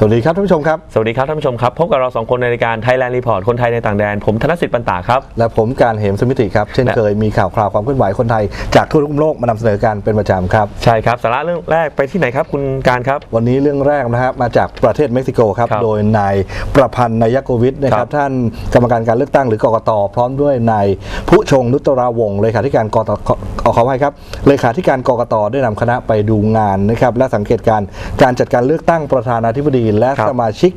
สวัสดีครับท่านผู้ชมครับ สวัสดีครับท่านผู้ชมครับ พบกับเราสองคนในรายการ Thailand Report คนไทยในต่างแดน ผมธนสิทธิ์ปันตาครับ และผมการเหมสมิติครับ เช่นและเคยมีข่าวคราวความเคลื่อนไหวคนไทย จากทั่วทุกมุมโลกมานำเสนอกันเป็นประจำครับ ใช่ครับ สาระเรื่องแรกไปที่ไหนครับคุณการครับ วันนี้เรื่องแรกนะครับมาจากประเทศเม็กซิโกครับครับโดยนายประพันธ์นายโกวิทนะคครัรับบท่านกรรมการการเลือกตั้งหรือกกตพร้อมด้วยนายผู้ชงนุตตราวงศ์เลขาธิการกตขอขออภัยครับเลขาธิการกกตได้นำคณะไปดูงานนะครับและสังเกตการณ์การจัดการเลือกตั้งประธานาธิบดีและครับสมาชิก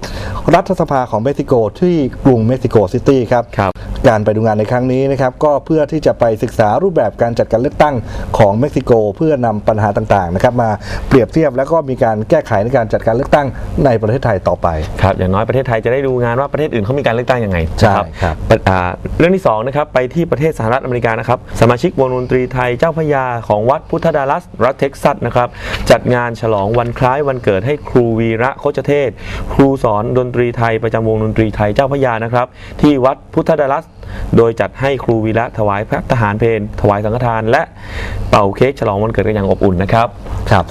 รัฐสภาของเม็กซิโกที่กรุงเม็กซิโกซิตี้ครับครับ การไปดูงานในครั้งนี้นะครับก็เพื่อที่จะไปศึกษารูปแบบการจัดการเลือกตั้งของเม็กซิโก เพื่อนำปัญหาต่างๆนะครับมาเปรียบเทียบแล้วก็มีการแก้ไขในการจัดการเลือกตั้งในประเทศไทยต่อไปครับอย่างน้อยประเทศไทยจะได้ดูงานว่าประเทศอื่นเขามีการเลือกตั้งยังไงใช่นะครับอ่าเรื่องที่สองนะครับไปที่ประเทศสหรัฐอเมริกานะครับสมาชิกวงดนตรีไทยเจ้าพระยาของวัดพุทธดารัสรัฐเท็กซัสนะครับจัดงานฉลองวันคล้ายวันเกิดให้ครูวีระโคชเทศ ครูสอนดนตรีไทยประจำวงดนตรีไทยเจ้าพระยานะครับที่วัดพุทธดารัส โดยจัดให้ครูวีระถวายพระทหารเพลถวายสังฆทาน และเป่าเค้กฉลองวันเกิดกันอย่างอบอุ่นนะครับ ครับ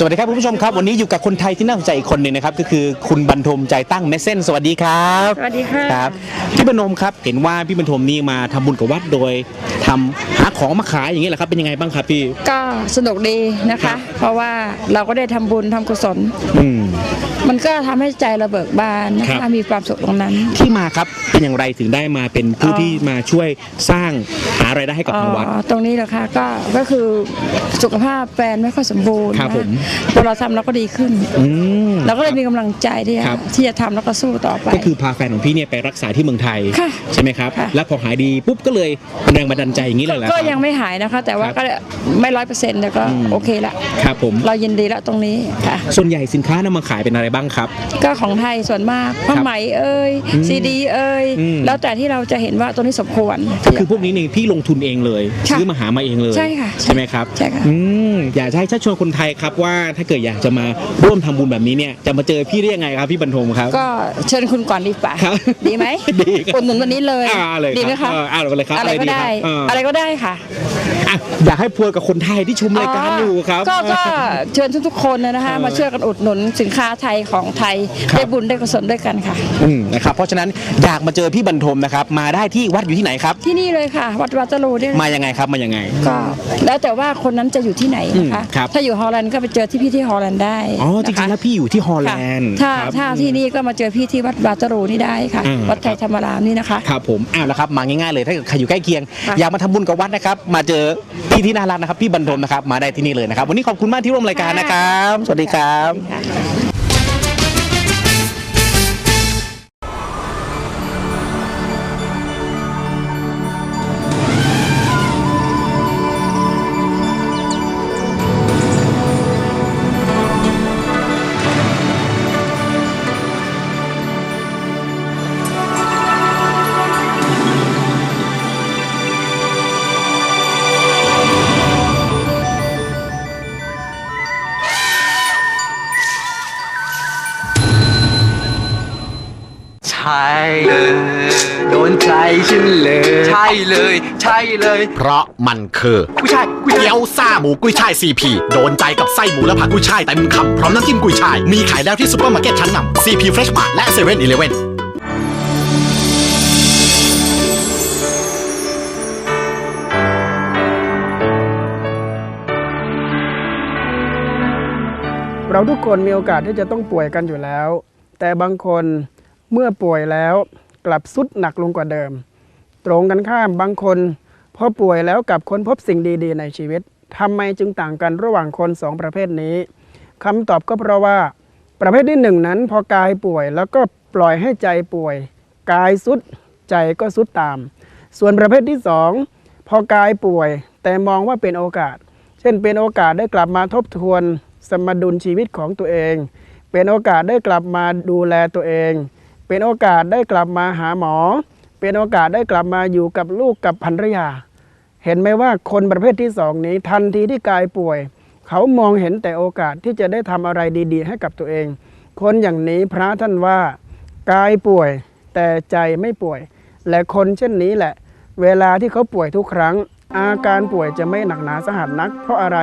ครับคุณผู้ชมครับวันนี้อยู่กับคนไทยที่น่าสนใจอีกคนหนึ่งนะครับก็คือคุณบรรทมใจตั้งเมสเซนสวัสดีครับสวัสดีค่ะครับพี่บรรทมครับเห็นว่าพี่บรรทมนี่มาทำบุญกับวัดโดยทำหาของมาขายอย่างนี้แหละครับเป็นยังไงบ้างครับพี่ ก็สนุกดีนะครัคะ บ เพราะว่าเราก็ได้ทำบุญทำกุศล อืม มันก็ทำให้ใจเราเบิกบานนะครัคะบ มีความสุขตรงนั้น ที่มาครับเป็นอย่างไรถึงได้มาเป็นผู้อ๋อ ที่มาช่วยสร้างหารายได้ให้กับทางวัด อ๋อตรงนี้เหรอคะก็ก็คือสุขภาพแฟนไม่ค่อยสมบูรณ์ครับนะผมพอเราทำเราก็ดีขึ้น อืม เราก็เลยมีกำลังใจที่จะครับ ที่จะทำแล้วก็สู้ต่อไป ก็คือพาแฟนของพี่เนี่ยไปรักษาที่เมืองไทย ค่ะใช่ไหมครับ ค่ะ แล้วพอหายดีปุ๊บก็เลยเป็นแรงบันดาลใจอย่างนี้เลยแหละก็ยังไม่หายนะคะ แต่ว่าครับก็ไม่ร้อยเปอร์เซ็นต์แต่ก็อืม โอเคละครับผม เรายินดีละตรงนี้ค่ะ ส่วนใหญ่สินค้านำมาขายเป็นอะไรบ้างครับ ก็ของไทยส่วนมากผ้าไหมเอ่ยอืมซีดีเอ่ยอืม แล้วแต่ที่เราจะเห็นว่าตัวนี้สมควร ก็คือพวกนี้เนี่ยพี่ลงทุนเองเลย ค่ะซื้อมาหามาเองเลยใช่ค่ะใช่ไหมครับใช่ค่ะ อืมอยากจะให้ชักชวนคนไทยครับว่าถ้าเกิดอยากจะมาร่วมทำบุญแบบนี้เนี่ยจะมาเจอพี่ได้ยังไงครับพี่บรรทมครับ ก็เชิญคุณก่อนดีกว่าครับดีไหมดีครับอุดหนุนวันนี้เลยอ่าเลยดีไหมครัคะบเอออ่าเลยครับอะไรก็อะไรดีได้ครับเออออะไรก็ได้ค่ะ อะอยากให้พูดกับคนไทยที่ชมรายการอยู่ครับ ก็ก็เชิญทุกๆคนนะคะเออมาช่วยกันอุดหนุนสินค้าไทยของไทยครับ ได้บุญได้กุศลด้วยกันค่ะ อืมนะครับเพราะฉะนั้นอยากมาเจอพี่บรรทมนะครับ มาได้ที่วัดอยู่ที่ไหนครับ ที่นี่เลยค่ะ วัดวัดตะลูเนี่ยมายังไงครับมายังไง ก็แล้วแต่ว่าคนนั้นจะอยู่ที่ไหนนะคะ อืมครับ ถ้าอยู่ฮอลแลนด์ก็ไปเจอที่พี่ที่ฮอลแลนด์ได้อ๋อจริงๆนะคะแล้วพี่อยู่ที่ฮอลแลค่ะนด์ถ้าครับ ถ้าที่นี่ก็มาเจอพี่ที่วัดบาตะรูนี่ได้ค่ะ อืม วัดไทยธรรมรามนี่นะคะ ครับผมอ้าวแล้วครับมาง่ายๆเลยถ้าเกิดใครอยู่ใกล้เคียง ค่ะ อยากมาทำบุญกับวัดนะครับ มาเจอพี่ที่น่ารักนะครับพี่บรรทมนะครับมาได้ที่นี่เลยนะครับ วันนี้ขอบคุณมากที่ร่วมรายการนะครับ สวัสดีครับ ช่เลย เพราะมันคือกุ้ยช่ายกุ้ยช่ายเกี๊ยวซ่าหมูกุ้ยช่ายซีพีโดนใจกับไส้หมูและผักกุ้ยช่ายเต็มคำพร้อมน้ำจิ้มกุ้ยช่าย มีขายแล้วที่ซุปเปอร์มาร์เก็ตชั้นนำซีพีเฟรชมาร์และเซเว่นอีเลเว่นเราทุกคนมีโอกาสที่จะต้องป่วยกันอยู่แล้ว แต่บางคนเมื่อป่วยแล้วกลับสุดหนักลงกว่าเดิม ตรงกันข้ามบางคนพอป่วยแล้วกับค้นพบสิ่งดีๆ ในชีวิตทำไมจึงต่างกันระหว่างคนสองประเภทนี้คำตอบก็เพราะว่า ประเภทที่หนึ่งนั้น พอกายป่วยแล้วก็ปล่อยให้ใจป่วย กายสุดใจก็สุดตาม ส่วนประเภทที่สองพอกายป่วย แต่มองว่าเป็นโอกาส เช่นเป็นโอกาสได้กลับมาทบทวน สมดุลชีวิตของตัวเอง เป็นโอกาสได้กลับมาดูแลตัวเอง เป็นโอกาสได้กลับมาหาหมอ เป็นโอกาสได้กลับมาอยู่กับลูกกับภรรยา เห็นไหมว่าคนประเภทที่สองนี้ ทันทีที่กายป่วย เขามองเห็นแต่โอกาสที่จะได้ทำอะไรดี ๆ ให้กับตัวเอง คนอย่างนี้พระท่านว่ากายป่วยแต่ใจไม่ป่วย และคนเช่นนี้แหละ เวลาที่เขาป่วยทุกครั้ง อาการป่วยจะไม่หนักหนาสาหัสนัก เพราะอะไร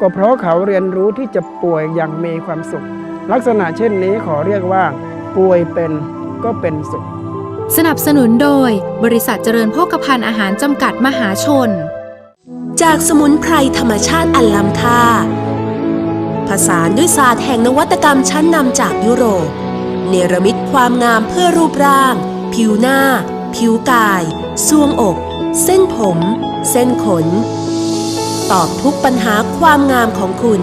ก็เพราะเขาเรียนรู้ที่จะป่วยอย่างมีความสุข ลักษณะเช่นนี้ขอเรียกว่า ป่วยเป็นก็เป็นสุข สนับสนุนโดย บริษัทเจริญโภคภัณฑ์อาหารจำกัดมหาชน จากสมุนไพรธรรมชาติอันล้ำค่า ผสานด้วยศาสตร์แห่งนวัตกรรมชั้นนำจากยุโรป เนรมิตความงามเพื่อรูปร่าง ผิวหน้า ผิวกายซวงอก เส้นผม เส้นขน ตอบทุกปัญหาความงามของคุณ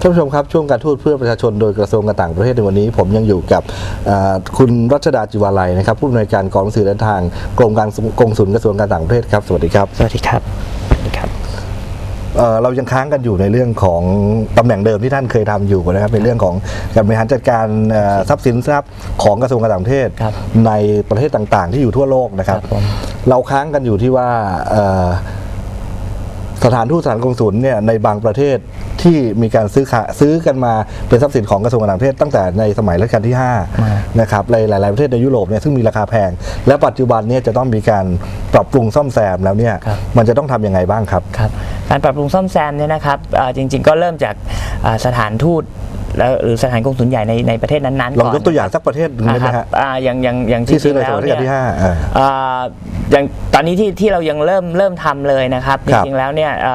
ท่านผู้ชมครับช่วงการทูตเพื่อประชาชนโดยกระทรวงการต่างประเทศในวันนี้ ผมยังอยู่กับอ่าคุณรัชดาจิวาลัยนะครับผู้อำนวยการกองหนังสือเดินทางกรมการกงสุลกระทรวงการต่างประเทศครับสวัสดีครับสวัสดีครับสวัสดีครับเอ่อเรายังค้างกันอยู่ในเรื่องของตำแหน่งเดิมที่ท่านเคยทำอยู่นะครับในเรื่องของการบริหารจัดการเอ่อทรัพย์สินทรัพย์ของกระทรวงการต่างประเทศครับในประเทศต่างๆ ที่อยู่ทั่วโลกนะครับครับผมเราค้างกันอยู่ที่ว่าเอ่อ สถานทูตสถานกงสุลเนี่ยในบางประเทศที่มีการซื้อขาซื้อกันมาเป็นทรัพย์สินของกระทรวงการต่างประเทศตั้งแต่ในสมัยรัชกาลที่5นะครับในหลาย ๆ ประเทศในยุโรปเนี่ยซึ่งมีราคาแพง และปัจจุบันเนี่ยจะต้องมีการปรับปรุงซ่อมแซมแล้วเนี่ยครับมันจะต้องทำยังไงบ้างครับครับการปรับปรุงซ่อมแซมเนี่ยนะครับเอ่อจริง ๆ ก็เริ่มจากเอ่อสถานทูต แล้วหรือสถานกงสุลใหญ่ในในประเทศนั้นๆลองก่อนยกตัวอย่างสักประเทศหนึ่งได้ไหมนะคฮะรับอ่าอย่างอย่างอย่างที่ซื้อในจริงๆสมัยรัชกาลที่เนี่ยห้าอ่าเอ่ออย่างตอนนี้ที่ที่เรายังเริ่มเริ่มทำเลยนะครับจครับริงๆแล้วเนี่ยเ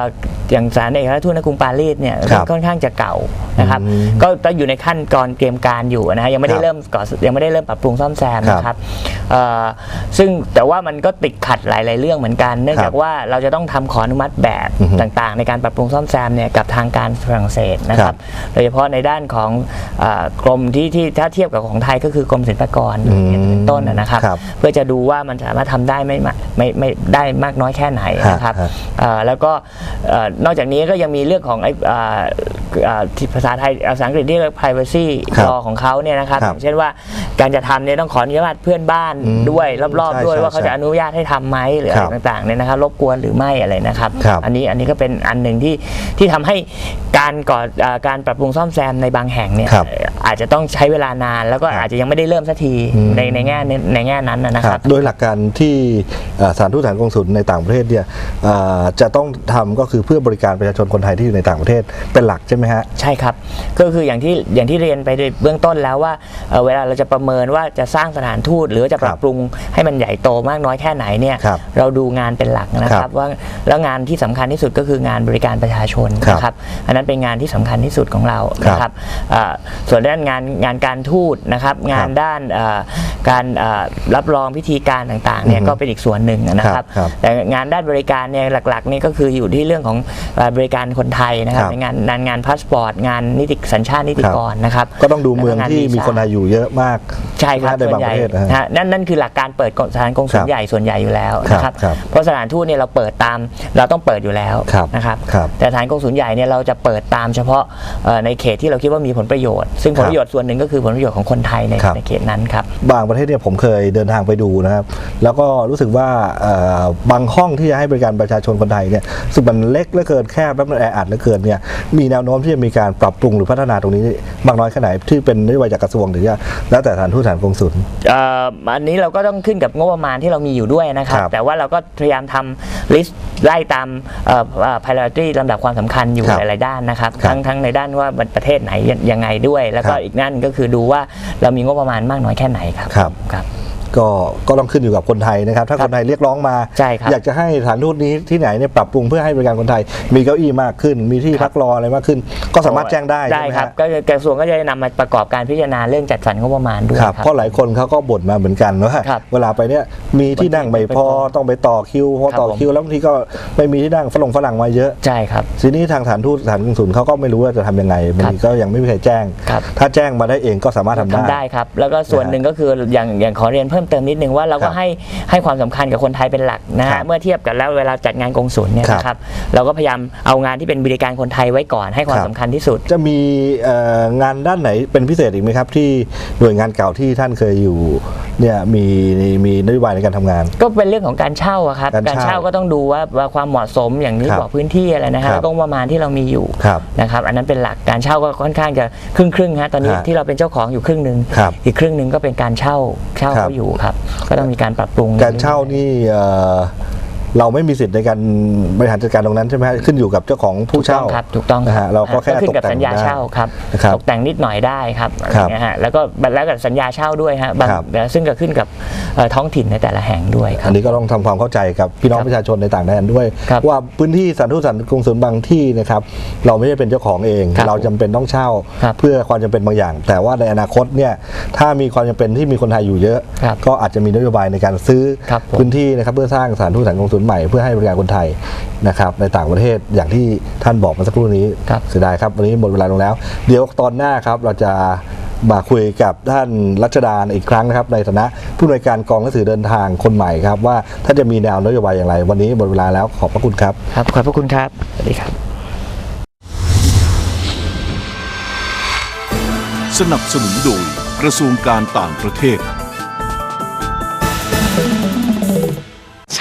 อ่ออย่างสถานเอกอัครราชทูตณกรุงปารีสเนี่ยครับค่อนข้างจะเก่านะครับอืมก็ก็อยู่ในขั้นตอนเตรียมการอยู่นะฮะยังไม่ได้ครับเริ่มก่อยังไม่ได้เริ่มปรับปรุงซ่อมแซมครับนะครับเอ่อซึ่งแต่ว่ามันก็ติดขัดหลาย ๆ เรื่องเหมือนกัน เนื่องครับจากว่าเราจะต้องทำขออนุมัติแบบอือฮึต่าง ๆ ในการปรับปรุงซ่อมแซมเนี่ยกับทางการฝรั่งเศสนะคครัรับบโดยเฉพาะในด้านของเอ่อกรมที่ที่ถ้าเทียบกับของไทยก็คือกรมศิลปากรอืมเป็นต้นนะนะครับ ครับ เพื่อจะดูว่ามันสามารถทำได้ไม่มากไม่ไม่ได้มากน้อยแค่ไหนนะครับ ฮะฮะ เอ่อแล้วก็เอ่อนอกจากนี้ก็ยังมีเรื่องของไอ้เอ่อเอ่อที่ภาษาไทยภาษาอังกฤษที่เรียก privacy ครับ law ของเขาเนี่ยนะครับครับอย่างเช่นว่าการจะทำเนี่ยต้องขออนุญาตเพื่อนบ้านอืมด้วยรอบใช่ๆด้วยใช่ว่าเขาใช่จะอนุญาตให้ทำไหมหรือคอะรับไรต่างๆเนี่ยนะครับรบกวนหรือไม่อะไรนะครับครับ อันนี้อันนี้ก็เป็นอันหนึ่งที่ที่ทำให้การก่อเอ่อการปรับปรุงซ่อมแซมในบางแห่งเนี่ยครับอาจจะต้องใช้เวลานานแล้วก็ครับอาจจะยังไม่ได้เริ่มสักทีอืมในในแง่ในในแง่นั้นนะนะคครัรับบโดยหลักการที่เอ่อสถานทูตสถานกงสุลในต่างประเทศเนี่ยเอ่อจะต้องทำก็คือเพื่อบริการประชาชนคนไทยที่อยู่ในต่างประเทศเป็นหลักใช่ไหมฮะ ใช่ครับ ก็คืออย่างที่อย่างที่เรียนไปในเบื้องต้นแล้วว่าเอ่อเวลาเราจะประเมินว่าจะสร้างสถานทูต หรือว่าจะปรับปรุงให้มันใหญ่โตมากน้อยแค่ไหนเนี่ยครับเราดูงานเป็นหลักนะคครัรับบว่าแล้วงานที่สำคัญที่สุดก็คืองานบริการประชาชนครับนะครับอันนั้นเป็นงานที่สำคัญที่สุดของเราครับนะครับเอ่อส่วนด้านงานงานการทูตนะครับ งานด้านเอ่อการเอ่อรับรองพิธีการต่างๆเนี่ยอือฮึก็เป็นอีกส่วนหนึ่งนะคครัรับบครับ แต่งานด้านบริการเนี่ยหลักๆนี่ก็คืออยู่ที่เรื่องของเอ่อบริการคนไทยนะครับครับในงานงานงานพาสปอร์ตงานนิติสัญชาตินิติกรนะครับก็ต้องดูเมืองที่มีคนไทยแล้วก็งาวีซ่าอยู่เยอะมากใช่ครับในส่วบางนใหปญ่ระเทศนะฮะนะฮะนั่นนั่นคือหลักการเปิดสถานกงสุคลรับใหญ่ส่วนใหญ่อยู่แล้วครับนะครับครับเพราะสถานทูตเนี่ยเราเปิดตามเราต้องเปิดอยู่แล้วครับนะครับครับแต่สถานกงสุลใหญ่เนี่ยเราจะเปิดตามเฉพาะเอ่อในเขตที่เราคิดว่ามีผลประโยชน์ ซึ่งผลประโยชน์ส่วนหนึ่งก็คือผลประโยชน์ของคนไทยในครับในเขตนั้นครับบางประเทศเนี่ยผมเคยเดินทางไปดูนะครับ แล้วก็รู้สึกว่าเอ่อบางห้องที่จะให้บริการประชาชนคนไทยเนี่ยรู้สึกมันเล็กและอเกินแคบและมันแออัดเหลือเกินเนี่ยมีแนวโน้มที่จะมีการปรับปรุงหรือพัฒนาตรงนี้มากน้อยแค่ไหนที่เป็นนโยบายจากกระทรวงหรือว่าแล้วแต่สถานทูตสถานกงสุลเอ่ออันนี้เราก็ต้องขึ้นกับงบประมาณที่เรามีอยู่ด้วยนะครับครับแต่ว่าเราก็พยายามทำลิสต์ไล่ตามเอ่อเอ่อ priority ลำดับความสำคัญอยู่ครับหลายๆด้านนะครับครับ ทั้งทั้งในด้านว่าประเทศไหนยังไงด้วย แล้วก็ครับอีกนั่นก็คือดูว่าเรามีงบประมาณมากน้อยแค่ไหนครับครับครับ ก็ก็ต้องขึ้นอยู่กับคนไทยนะครับ ถ้าครับคนไทยเรียกร้องมา ใช่ครับอยากจะให้สถานทูตนี้ที่ไหนเนี่ยปรับปรุงเพื่อให้บริการคนไทย มีเก้าอี้มากขึ้น มีที่พักรออะไรมากขึ้น ก็สามารถแจ้งได้ได้ใช่ไหมครับฮะก็กระทรวงก็จะนำมาประกอบการพิจารณาเรื่องจัดสรรงบประมาณด้วยครับครับเพราะหลายคนเขาก็บ่นมาเหมือนกันว่าครับเวลาไปเนี่ยมีที่นั่งไม่พอต้องไปต่อคิวพอครับต่อผมคิวแล้วบางทีก็ไม่มีที่นั่งฝรั่งฝรั่งมาเยอะใช่ครับทีนี้ทางสถานทูตสถานกงสุลเขาก็ไม่รู้ว่าจะทำยังไงบางทีก็ยังไม่มีใครแจ้งครับถ้าแจ้งมาได้เองก็สามารถทำได้ทำได้ครับ แล้วก็ส่วนหนึ่งก็คืออย่างอย่างขอเรียนเพิ่มเติมนิดนึงว่าเราครัก็บให้ให้ความสำคัญกับคนไทยเป็นหลักนะครัฮะบเมื่อเทียบกันแล้วเวลาจัดงานกงสุลเนี่ยครับนะครับเราก็พยายามเอางานที่เป็นบริการคนไทยไว้ก่อนให้ความครับสำคัญที่สุด จะมีเอ่องานด้านไหนเป็นพิเศษอีกไหมครับที่หน่วยงานเก่าที่ท่านเคยอยู่เนี่ยมีมีนโยบายในการทำงาน ก็เป็นเรื่องของการเช่าอะครับการเช่าก็ต้องดูว่าว่าความเหมาะสมอย่างที่ครับบอกพื้นที่อะไรนะฮะครับก็ประมาณที่เรามีอยู่ครับนะครับอันนั้นเป็นหลักการเช่าก็ค่อนข้างจะครึ่งครึ่งๆฮะตอนนี้ฮะที่เราเป็นเจ้าของอยู่ครึ่งหนึ่งครับอีกครึ่งหนึ่งก็เป็นการเช่าเช่าครับเขาอยู่ครับ ก็ต้องมีการปรับปรุงการเช่านี่เอ่อ เราไม่มีสิทธิ์ในการบริหารจัดการตรงนั้นใช่ไหมฮะขึ้นอยู่กับเจ้าของผู้เช่าถูกต้องครับถูกต้องนะฮะเราก็แค่ขึ้ตนกกับแต่งสัญญาได้ เช่าครับนะครับตกแต่งนิดหน่อยได้ครับอะไรครับเงี้ยฮะแล้วก็แล้วกับสัญญาเช่าด้วยฮะบางครับ ซึ่งก็ขึ้นกับเอ่อท้องถิ่นในแต่ละแห่งด้วยครัอับ นนี้ก็ต้องทำความเข้าใจกับพี่น้องครับประชาชนในต่างแดนด้วย ครับว่าพื้นที่สถานทูตสถานกงสุลบางที่นะครับเราไม่ได้เป็นเจ้าของเอง ครับเราจำเป็นต้องเช่า ครับเพื่อความจำเป็นบางอย่าง แต่ว่าในอนาคตเนี่ยถ้ามีความจำเป็นที่มีคนไทยอยู่เยอะ ครับก็อาจจะมีนโยบายในการซื้อครับผมพื้นที่นะครับเพื่อสร้างสถานทูตสถานกงสุลใหม่เพื่อให้บริการคนไทยนะครับในต่างประเทศอย่างที่ท่านบอกเมาสักครู่นี้ครับเสียดายครับวันนี้หมดเวลาลงแล้ว เดี๋ยวตอนหน้าครับเราจะมาคุยกับท่านรัชดาอีกครั้งนะครับ ในฐานะผู้อำนวยการกองหนังสือเดินทางคนใหม่ครับ ว่าท่านจะมีแนวนโยบายอย่างไร วันนี้หมดเวลาแล้วขอบพระคุณครับครับขอบพระคุณครับสวัสดีครับ สนับสนุนโดยกระทรวงการต่างประเทศ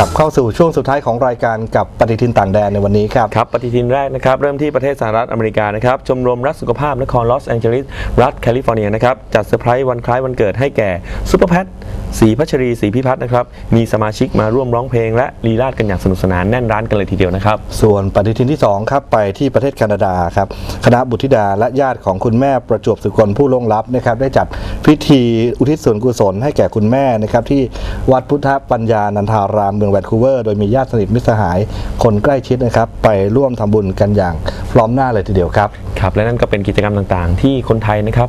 ครับเข้าสู่ช่วงสุดท้ายของรายการกับปฏิทินต่างแดนในวันนี้ครับ ครับปฏิทินแรกนะครับ เริ่มที่ประเทศสหรัฐอเมริกานะครับชมรมรักสุขภาพนครลอสแองเจลิสรัฐแคลิฟอร์เนียนะครับ จัดเซอร์ไพรส์วันคล้ายวันเกิดให้แก่ซุปเปอร์แพทสีพัชรีสีพิพัฒน์นะครับ มีสมาชิกมาร่วมร้องเพลงและลีลาดกันอย่างสนุกสนานแน่นร้านกันเลยทีเดียวนะครับ ส่วนปฏิทินที่ 2 ครับ ไปที่ประเทศแคนาดาครับ คณะบุตรธิดาและญาติของคุณแม่ประจวบสุคนผู้ล่วงลับนะครับได้จัดพิธีอุทิศส่วนกุศลให้แก่คุณแม่นะครับที่วัดพุทธปัญญานันทารามเมืองแวนคูเวอร์โดยมีญาติสนิทมิตรสหาย คนใกล้ชิดนะครับไปร่วมทำบุญกันอย่างพร้อมหน้าเลยทีเดียวครับ ครับและนั่นก็เป็นกิจกรรมต่างๆ ที่คนไทยนะครับ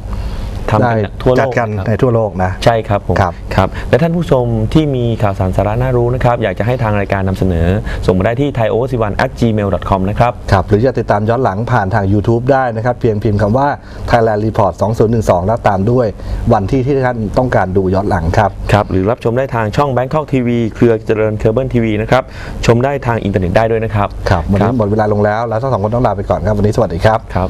ทำได้กันทั่วโลจัดกกันนะครับในทั่วโลกนะ ใช่ครับผมครับครับ และท่านผู้ชมที่มีข่าวสารสาระน่ารู้นะครับ อยากจะให้ทางรายการนำเสนอ ส่งมาได้ที่ t h a i o 1 at gmail.com นะครับครับ หรือจะติดตามย้อนหลังผ่านทาง YouTube ได้นะครับ เพียงพิมพ์คำว่า Thailand Report 2012 แล้วตามด้วย วันที่ที่ท่านต้องการดูย้อนหลังครับครับ หรือรับชมได้ทางช่อง Bangkok TV เครือเจริญเคเบิลทีวีนะครับชมได้ทางอินเทอร์เน็ตได้ด้วยนะครับครับวันนี้หมดเวลาลงแล้วแล้วทั้งสองคนต้องลาไปก่อนครับวันนี้สวัสดีครับครับ